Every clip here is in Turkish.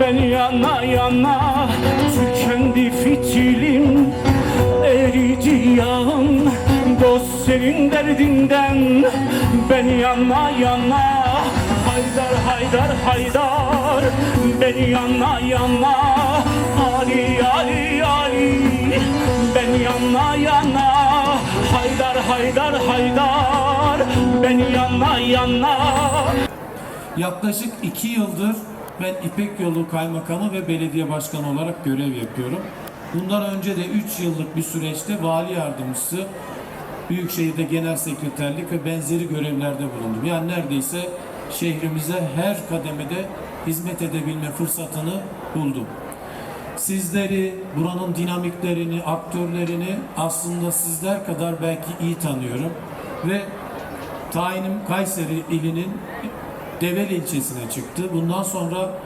Ben yana yana tükendi fitilim Eridi yağım dost senin derdinden. Ben yana yana Haydar haydar haydar. Ben yana yana Ali Ali Ali. Ben yana yana Haydar haydar haydar. Ben yana yana. Yaklaşık iki yıldır ben İpek Yolu Kaymakamı ve Belediye Başkanı olarak görev yapıyorum. Bundan önce de 3 yıllık bir süreçte vali yardımcısı, Büyükşehir'de genel sekreterlik ve benzeri görevlerde bulundum. Yani neredeyse şehrimize her kademede hizmet edebilme fırsatını buldum. Sizleri, buranın dinamiklerini, aktörlerini aslında sizler kadar belki iyi tanıyorum. Ve tayinim Kayseri ilinin Develi ilçesine çıktı. Bundan sonra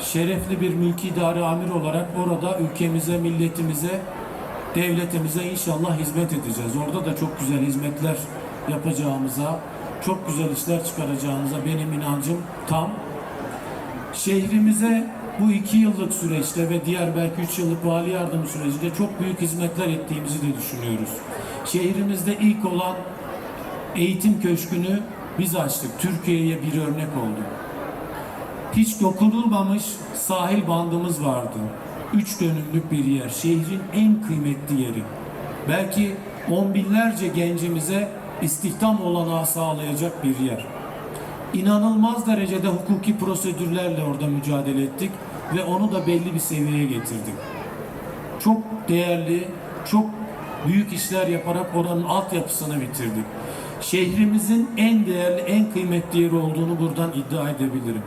şerefli bir mülki idare amir olarak orada ülkemize, milletimize, devletimize inşallah hizmet edeceğiz. Orada da çok güzel hizmetler yapacağımıza, çok güzel işler çıkaracağımıza benim inancım tam. Şehrimize bu iki yıllık süreçte ve diğer belki üç yıllık vali yardım sürecinde çok büyük hizmetler ettiğimizi de düşünüyoruz. Şehrimizde ilk olan eğitim köşkünü biz açtık. Türkiye'ye bir örnek oldu. Hiç dokunulmamış sahil bandımız vardı. Üç dönümlük bir yer. Şehrin en kıymetli yeri. Belki on binlerce gencimize istihdam olanağı sağlayacak bir yer. İnanılmaz derecede hukuki prosedürlerle orada mücadele ettik ve onu da belli bir seviyeye getirdik. Çok değerli, çok büyük işler yaparak oranın altyapısını bitirdik. Şehrimizin en değerli, en kıymetli yeri olduğunu buradan iddia edebilirim.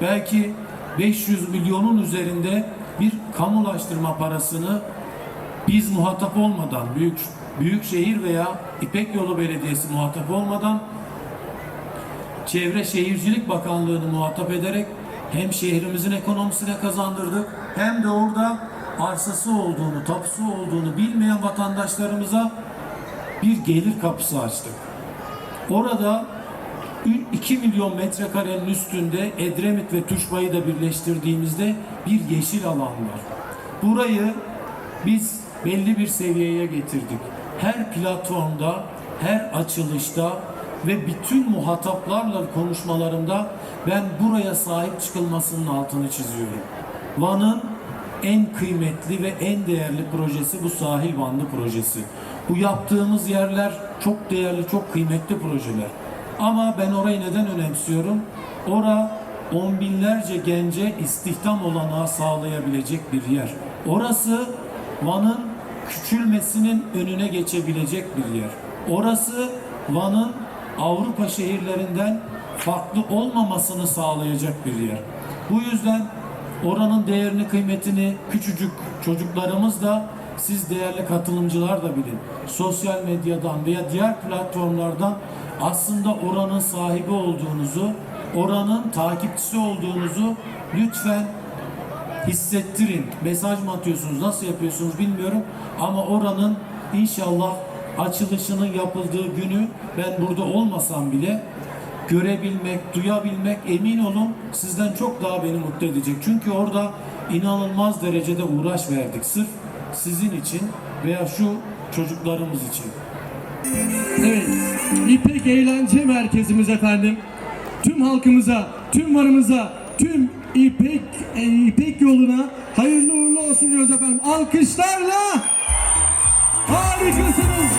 Belki 500 milyonun üzerinde bir kamulaştırma parasını biz muhatap olmadan, büyük büyük şehir veya İpek Yolu Belediyesi muhatap olmadan Çevre Şehircilik Bakanlığı'nı muhatap ederek hem şehrimizin ekonomisine kazandırdık hem de orada arsası olduğunu, tapusu olduğunu bilmeyen vatandaşlarımıza bir gelir kapısı açtık. Orada 2 milyon metrekarenin üstünde Edremit ve Tuşba'yı da birleştirdiğimizde bir yeşil alan var. Burayı biz belli bir seviyeye getirdik. Her platformda, her açılışta ve bütün muhataplarla konuşmalarımda ben buraya sahip çıkılmasının altını çiziyorum. Van'ın en kıymetli ve en değerli projesi bu sahil bandı projesi. Bu yaptığımız yerler çok değerli, çok kıymetli projeler. Ama ben orayı neden önemsiyorum? Ora on binlerce gence istihdam olanağı sağlayabilecek bir yer. Orası Van'ın küçülmesinin önüne geçebilecek bir yer. Orası Van'ın Avrupa şehirlerinden farklı olmamasını sağlayacak bir yer. Bu yüzden oranın değerini, kıymetini küçücük çocuklarımız da siz değerli katılımcılar da bilin. Sosyal medyadan veya diğer platformlardan aslında oranın sahibi olduğunuzu, oranın takipçisi olduğunuzu lütfen hissettirin. Mesaj mı atıyorsunuz, nasıl yapıyorsunuz bilmiyorum. Ama oranın inşallah açılışının yapıldığı günü ben burada olmasam bile görebilmek, duyabilmek emin olun sizden çok daha beni mutlu edecek. Çünkü orada inanılmaz derecede uğraş verdik. Sırf sizin için veya şu çocuklarımız için. Evet, İpek Eğlence Merkezimiz efendim. Tüm halkımıza, tüm varımıza, tüm İpek e, İpek yoluna hayırlı uğurlu olsun diyoruz efendim. Alkışlarla harikasınız.